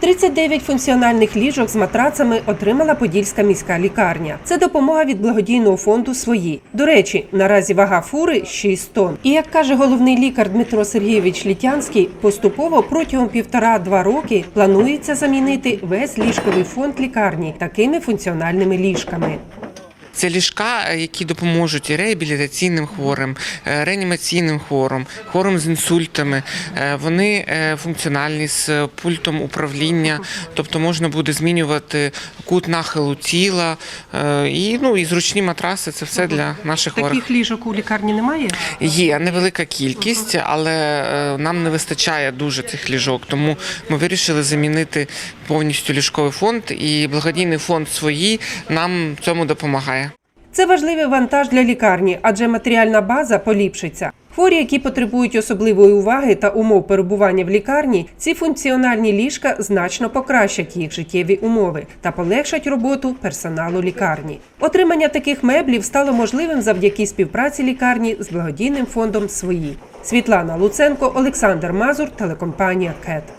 39 функціональних ліжок з матрацами отримала Подільська міська лікарня. Це допомога від благодійного фонду свої. До речі, наразі вага фури 6 тонн. І як каже головний лікар Дмитро Сергійович Літянський, поступово протягом півтора-два роки планується замінити весь ліжковий фонд лікарні такими функціональними ліжками. Це ліжка, е, які допоможуть і реабілітаційним хворим, е, реанімаційним хворим, хворим з інсультами. Е, Вони функціональні з пультом управління, тобто можна буде змінювати кут нахилу тіла і ну і зручні матраси. Це все для наших хворих. ліжок у лікарні немає. Є невелика кількість, але нам не вистачає дуже цих ліжок. Тому ми вирішили замінити повністю ліжковий фонд, і благодійний фонд свої нам цьому допомагає. Це важливий вантаж для лікарні, адже матеріальна база поліпшиться. Хворі, які потребують особливої уваги та умов перебування в лікарні, ці функціональні ліжка значно покращать їх життєві умови та полегшать роботу персоналу лікарні. Отримання таких меблів стало можливим завдяки співпраці лікарні з благодійним фондом свої. Світлана Луценко, Олександр Мазур, телекомпанія КЕТ.